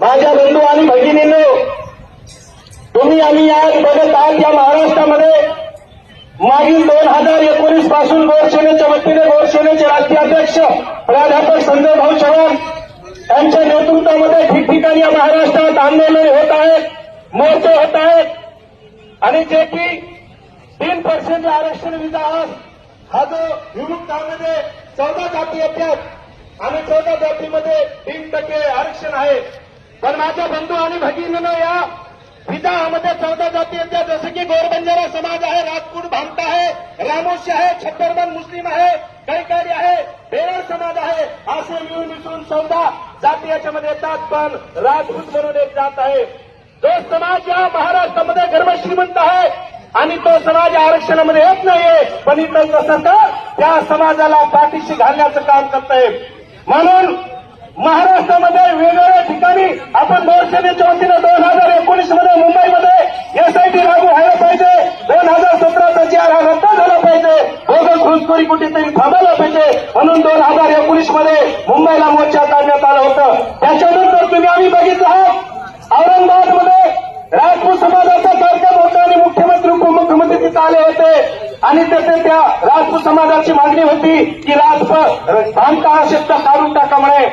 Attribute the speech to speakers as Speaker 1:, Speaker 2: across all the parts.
Speaker 1: माझ्या बंधू आणि भगिनींनो तुम्ही आम्ही आज बघत आहात या महाराष्ट्रामध्ये मागील दोन हजार एकोणीसपासून गोरसेनेच्या वतीने गोरसेनेचे राष्ट्रीय अध्यक्ष प्राध्यापक संजय भाऊ चव्हाण यांच्या नेतृत्वामध्ये ठिकठिकाणी या महाराष्ट्रात आंदोलन होत आहेत मोर्चे होत आहेत. आणि जे की तीन पर्सेंट आरक्षण विधा हा जो विमुक्तामध्ये चौदा जाती येतात आणि चौदा जातीमध्ये तीन टक्के आरक्षण आहे. पण माझ्या बंधू आणि भगिनीनं या विधामध्ये चौदा जाती येत्या जसं की गोरबंजारा समाज आहे राजपूत भामटा आहे रामोशी आहे छप्परबंद मुस्लिम आहे कैकारी आहे बेरळ समाज आहे असे मिळून मिसळून चौदा जाती याच्यामध्ये येतात. पण राजपूत म्हणून एक जात आहे. जो समाज या महाराष्ट्रामध्ये गर्भश्रीमंत आहे आणि तो समाज आरक्षणामध्ये येत नाहीये पण इतर सरकार त्या समाजाला पाठीशी घालण्याचं काम करत आहे म्हणून महाराष्ट्रामध्ये वेगवेगळ्या ठिकाणी आपण शिवसेनेच्या वतीनं दोन हजार एकोणीसमध्ये मुंबईमध्ये एसआयटी लागू व्हायला पाहिजे. दोन हजार सतराचा जी आर हा रद्द झाला पाहिजे. बोगस घुसखोरी कुठेतरी थांबायला पाहिजे. म्हणून दोन हजार एकोणीसमध्ये मुंबईला मोर्चा काढण्यात आला होता. त्याच्यानंतर तुम्ही आम्ही बघितलं आहात. औरंगाबादमध्ये राजपूत समाज कार्यक्रम होता आणि मुख्यमंत्री उपमुख्यमंत्री आले होते. आणि तसे त्या राजपूत समाजाची मागणी होती की राजपथ बांधता हा शब्द काढून टाका म्हणे.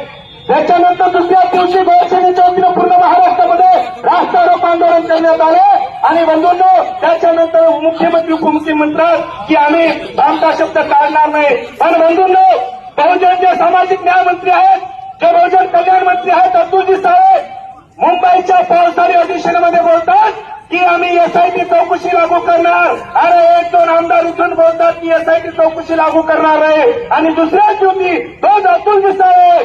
Speaker 1: त्याच्यानंतर दुसऱ्या दिवशी गोरसेनेच्या वतीनं पूर्ण महाराष्ट्रामध्ये राष्ट्रारोप आंदोलन करण्यात आले. आणि बंधूंनो त्याच्यानंतर मुख्यमंत्री उपमुख्यमंत्री की आम्ही बांधता शब्द काढणार नाही. पण बंधूंनो बहुजन जे सामाजिक न्याय मंत्री आहेत जे बहुजन कल्याण मंत्री आहेत अतुलजी साहेब मुंबईच्या पावसाळी अधिवेशनामध्ये बोलतात. की आम्ही एसआयटी चौकशी लागू करणार. अरे एक दोन आमदार उठून बोलतात की एसआयटी चौकशी लागू करणार आहे. आणि दुसऱ्याच दिवशी दोन अतुल दिसाळे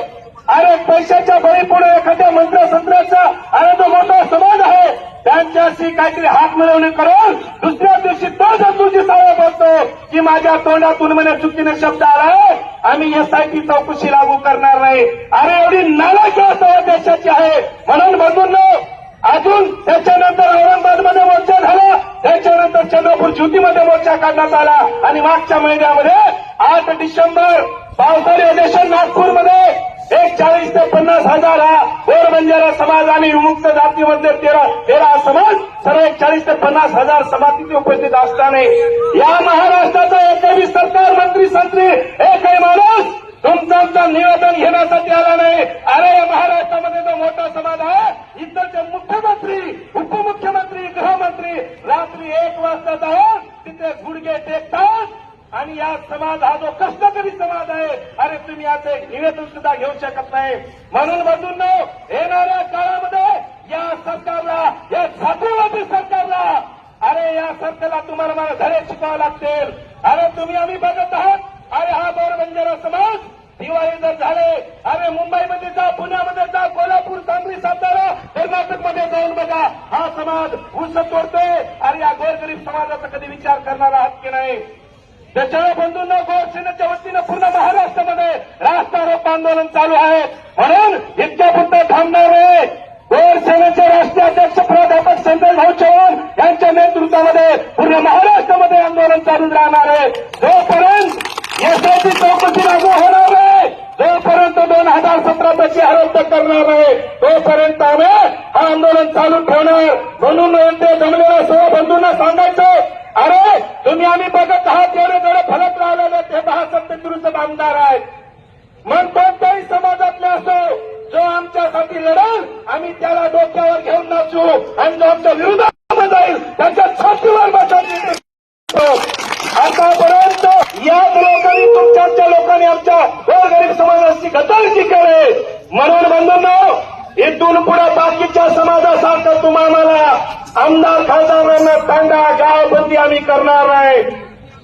Speaker 1: अरे पैशाच्या बळी पुढे एखाद्या मंत्रसंत्राचा अरे तो मोठा समाज आहे. त्यांच्याशी काहीतरी हात मिळवणी करून दुसऱ्या दिवशी तोच अतुलजी साहेब बोलतो की माझ्या तोंडातून म्हणे चुकीने शब्द आलाय. आम्ही एसआयटी चौकशी लागू करणार नाही. अरे एवढी नालायक असं देशाची आहे. म्हणून बघून अजून त्याच्यानंतर औरंगाबादमध्ये मोर्चा झाला. त्याच्यानंतर चंद्रपूर ज्योतीमध्ये मोर्चा काढण्यात आला. आणि मागच्या महिन्यामध्ये आठ डिसेंबर पावसाळी अधिवेशन नागपूरमध्ये एक चाळीस ते पन्नास हजार हा गोरबंजारा समाज आणि विमुक्त जातीमध्ये तेरा तेरा समाज सर्व एक चाळीस ते पन्नास हजार समाजाची उपस्थित असताना या महाराष्ट्राचा एकही सरकार मंत्री संत्री एकही माणूस तुमचं आमचं निवेदन घेण्यासाठी आला नाही. अरे या महाराष्ट्रामध्ये जो मोठा समाज आहे इथलचे गुडघे टेकतात आणि या समाज हा जो कष्टकरी समाज आहे अरे तुम्ही याचं एक निवेदन सुद्धा घेऊ शकत नाही. म्हणून बघून येणाऱ्या काळामध्ये या सरकारला या छात्रवादी सरकारला अरे या सरकारला तुम्हाला मला धडे शिकावे लागतील. अरे तुम्ही आम्ही बघत आहात अरे हा बंजारा समाज दिवाळी जर झाले अरे मुंबईमध्ये जा पुण्यामध्ये जा कोल्हापूर सांगली सातारा कर्नाटकमध्ये जाऊन बघा. हा समाज ऊस तोडतोय. आणि या गोरगरीब समाजाचा कधी विचार करणारा आहात की नाही. त्याच्यामुळे बंधूंना गोरसेनेच्या वतीनं पूर्ण महाराष्ट्रामध्ये राष्ट्रारोप आंदोलन चालू आहे. म्हणून इतक्या पुरतं थांबणार आहे. गोरसेनेचे राष्ट्रीय अध्यक्ष प्राध्यापक संजय भाऊ चव्हाण यांच्या नेतृत्वामध्ये पूर्ण महाराष्ट्रामध्ये आंदोलन चालू राहणार आहे. जोपर्यंत एसआयटी चौकशी लागू होणार आहे जोपर्यंत दोन हजार सतरा जी रद्द करणार आहे. तोपर्यंत आम्ही हा आंदोलन चालू ठेवणार. म्हणून ते जमलेल्या सर्व बंधूंना सांगायचं अरे तुम्ही आम्ही बघत आहात एवढे जेवढे फलक लावलेले ते दहा सत्तेविरुद्ध आमदार आहेत. मग कोणत्याही समाजातले असो जो आमच्यासाठी लढेल आम्ही त्याला डोक्यावर घेऊन नाचू आणि जो आमच्या विरोधामध्ये जाईल त्याच्या छातीवर बसायची. आतापर्यंत याच लोकांनी तुमच्या लोकांनी आमच्या गोरगरीब समाजाची गदारशी केली. म्हणून बंधूंनो इथून पुढे बाकीच्या समाजासारखं तुम्हाला आमदार खासदारांना तांडा गावबंदी आम्ही करणार नाही.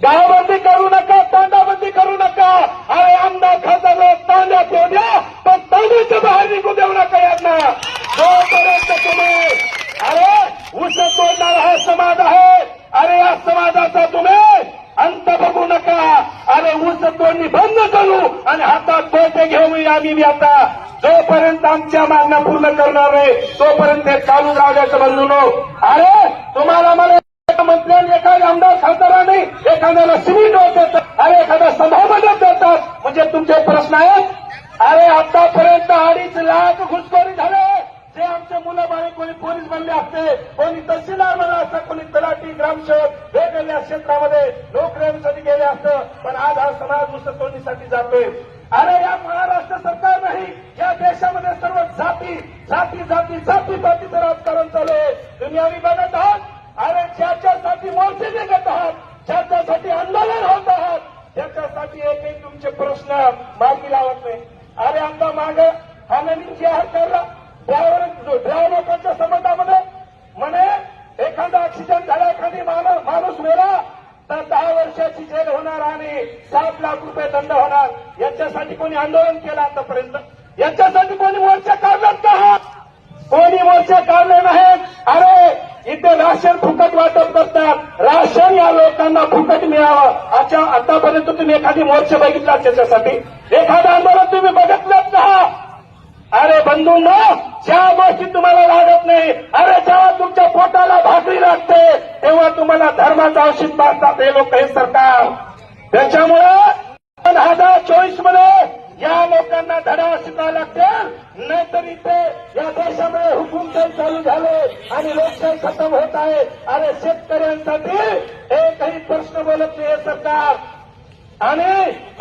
Speaker 1: गावबंदी करू नका तांडाबंदी करू नका. अरे आमदार खासदार तांड्या ठेवू द्या पण तांड्याच्या बाहेर निघू देऊ नका यांना. जोपर्यंत तुम्ही अरे उस तोडणारा हा समाज आहे. अरे या समाजाचा तुम्ही अंत बघू नका. अरे ऊस तोडणी बंद करू आणि हातात पैसे घेऊ आम्ही आता. जोपर्यंत आमच्या मागण्या पूर्ण करणार नाही तोपर्यंत हे चालू राहण्याचं बंधूनो अरे तुम्हाला मला मंत्र्यांनी एखाद्या आमदार खासदारांनी एखाद्याला सिमेंट देतात अरे एखादा सभामंडप देतात. म्हणजे तुमचे प्रश्न आहेत? अरे आतापर्यंत अडीच लाख घुसखोरी झाले. जे आमचे मुलं बाळे कोणी पोलीस बनले असते कोणी तहसीलदार बनला असतं कोणी तलाठी ग्रामसेवक वेगवेगळ्या क्षेत्रामध्ये नोकऱ्यांसाठी गेले असतं. पण आज हा समाज नुसतं तोडणीसाठी जातोय. अरे या महाराष्ट्र सरकार नाही या देशामध्ये सर्व जाती जाती जाती जाती जातीचं राजकारण चालू आहे तुम्ही आम्ही बघत आहात अरे ज्याच्यासाठी मोर्चे निघत आहात ज्याच्यासाठी आंदोलन होत आहात त्याच्यासाठी एकही तुमचे प्रश्न मार्गी लावत नाही. अरे आमचा माग हा नवीन जाहीर करला त्यावर ड्रायव्हर लोकांच्या संबंधामध्ये म्हणे एखादा ऍक्सिडेंट झाला एखादी माणूस माणूस मेला तर दहा वर्षाची जेल होणार आणि सात लाख रुपये दंड कोणी आंदोलन केलं आतापर्यंत? याच्यासाठी कोणी मोर्चा काढलात का कोणी मोर्चा काढले नाहीत? अरे इथे राशन फुकट वाटप करतात. राशन या लोकांना फुकट मिळावं. अच्छा आतापर्यंत तुम्ही एखादी मोर्चा बघितला त्याच्यासाठी? एखादं आंदोलन तुम्ही बघितलं का? अरे बंधूंनो ज्या गोष्टी तुम्हाला लागत नाही अरे जेव्हा तुमच्या पोटाला भाकरी लागते तेव्हा तुम्हाला धर्माचा औषध मारतात हे लोक हे सरकार. त्याच्यामुळे दोन हजार चोवीसमध्ये शिकावा लागतील. नाहीतर इथे या देशामध्ये हुकुमशाही चालू झाले आणि लोकशाही खतम होत आहे. आणि शेतकऱ्यांसाठी एकही प्रश्न बोलत नाही सरकार. आणि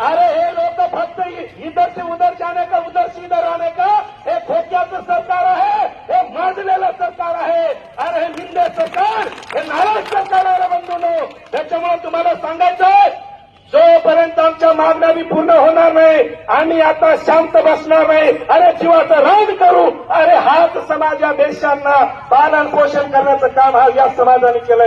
Speaker 1: अरे हे लोक फक्त इधर से उधर जाने का उधर से इधर आने का? हे खोक्याचं सरकार आहे हे माजलेलं सरकार आहे. अरे हे मिंदे सरकार हे नाराज सरकार आहे रे त्याच्यामुळे तुम्हाला सांगायचंय जोपर्यंत आमच्या मागण्या पूर्ण होणार नाही आम्ही आता शांत बसणार नाही. अरे जीवाचं रान करू. अरे हाच समाज या देशांना पालन पोषण करण्याचं काम हा या समाजाने केलंय.